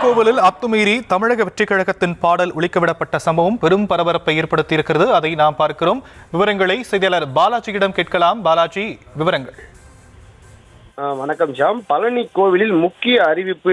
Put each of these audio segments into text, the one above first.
திருக்கோவிலில் அத்துமீறி தமிழக வெற்றிக் கழகத்தின் பாடல் ஒழிக்கவிடப்பட்ட சம்பவம் பெரும் பரபரப்பை ஏற்படுத்தியிருக்கிறது. அதை நாம் பார்க்கிறோம். விவரங்களை செய்தியாளர் பாலாஜியிடம் கேட்கலாம். பாலாஜி விவரங்கள். வணக்கம் ஷாம். பழனி கோவிலில் முக்கிய அறிவிப்பு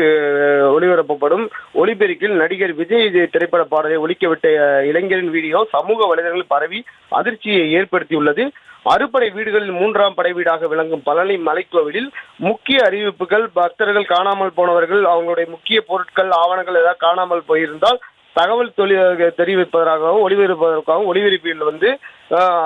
ஒளிபரப்பப்படும். ஒளிபெருக்கில் நடிகர் விஜய் திரைப்பட பாடலை ஒழிக்கவிட்ட இளைஞரின் வீடியோ சமூக வலைதளங்களில் பரவி அதிர்ச்சியை ஏற்படுத்தியுள்ளது. அறுபடை வீடுகளில் மூன்றாம் படை வீடாக விளங்கும் பழனி மலைக்கோவிலில் முக்கிய அறிவிப்புகள் பக்தர்கள் காணாமல் போனவர்கள் அவங்களுடைய முக்கிய பொருட்கள் ஆவணங்கள் ஏதாவது காணாமல் போயிருந்தால் தகவல் தொழில் தெரிவிப்பதற்காகவும் ஒளிபரப்பதற்காகவும் ஒளிபெருப்பில் வந்து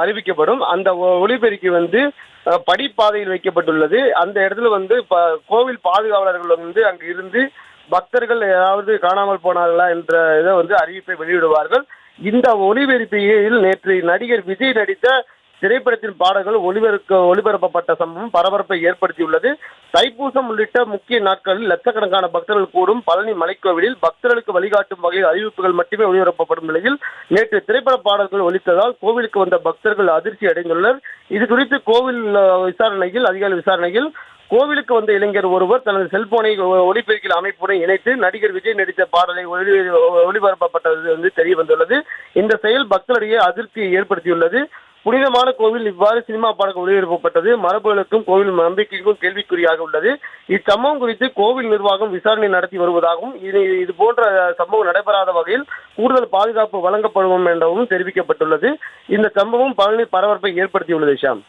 அறிவிக்கப்படும். அந்த ஒ- ஒளிபெருக்கி வந்து படிப்பாதையில் வைக்கப்பட்டுள்ளது. அந்த இடத்துல வந்து கோவில் பாதுகாவலர்கள் வந்து அங்கு இருந்து பக்தர்கள் ஏதாவது காணாமல் போனார்களா என்ற இதை வந்து அறிவிப்பை வெளியிடுவார்கள். இந்த ஒளிபெருப்பியில் நேற்று நடிகர் விஜய் நடித்த திரைப்படத்தின் பாடல்கள் ஒளிபரக்க ஒளிபரப்பப்பட்ட சம்பவம் பரபரப்பை ஏற்படுத்தியுள்ளது. தைப்பூசம் உள்ளிட்ட முக்கிய நாட்களில் லட்சக்கணக்கான பக்தர்கள் கூடும் பழனி மலைக்கோவிலில் பக்தர்களுக்கு வழிகாட்டும் வகையில் அறிவிப்புகள் மட்டுமே ஒளிபரப்பப்படும் நிலையில் நேற்று திரைப்பட பாடல்கள் ஒலித்ததால் கோவிலுக்கு வந்த பக்தர்கள் அதிர்ச்சி அடைந்துள்ளனர். இது குறித்து கோவில் விசாரணையில் அதிகாரி விசாரணையில் கோவிலுக்கு வந்த இளைஞர் ஒருவர் தனது செல்போனை ஒளிபெருக்கில் அமைப்புடன் இணைத்து நடிகர் விஜய் நடித்த பாடலை ஒளி ஒளிபரப்பப்பட்டது வந்து தெரிய வந்துள்ளது இந்த செயல் பக்தர்களிடையே அதிருப்தியை ஏற்படுத்தியுள்ளது. புனிதமான கோவில் இவ்வாறு சினிமா பாடல்கள் ஒளிபரப்பப்பட்டது. மரபுகளுக்கும் கோவில் நம்பிக்கைக்கும் கேள்விக்குறியாக உள்ளது. இச்சம்பவம் குறித்து கோவில் நிர்வாகம் விசாரணை நடத்தி வருவதாகவும் இது இது போன்ற சம்பவம் நடைபெறாத வகையில் கூடுதல் பாதுகாப்பு வழங்கப்படும் எனவும் தெரிவிக்கப்பட்டுள்ளது. இந்த சம்பவம் பழனி பரபரப்பை ஏற்படுத்தியுள்ளது ஷாம்.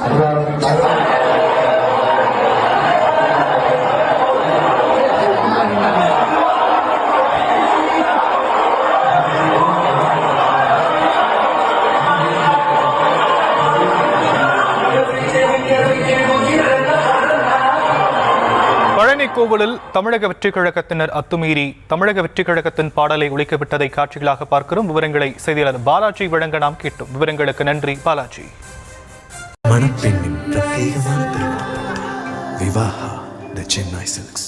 பழனி கோவிலில் தமிழக வெற்றிக் கழகத்தினர் அத்துமீறி தமிழக வெற்றிக் கழகத்தின் பாடலை ஒழிக்கப்பட்டதை காட்சிகளாக பார்க்கிறோம். விவரங்களை செய்தியாளர் பாலாஜி வழங்க நாம் கேட்டோம். விவரங்களுக்கு நன்றி பாலாஜி. மணப்பெண்ணின் பிரத்யேகமான த சென்னை சில்க்ஸ்.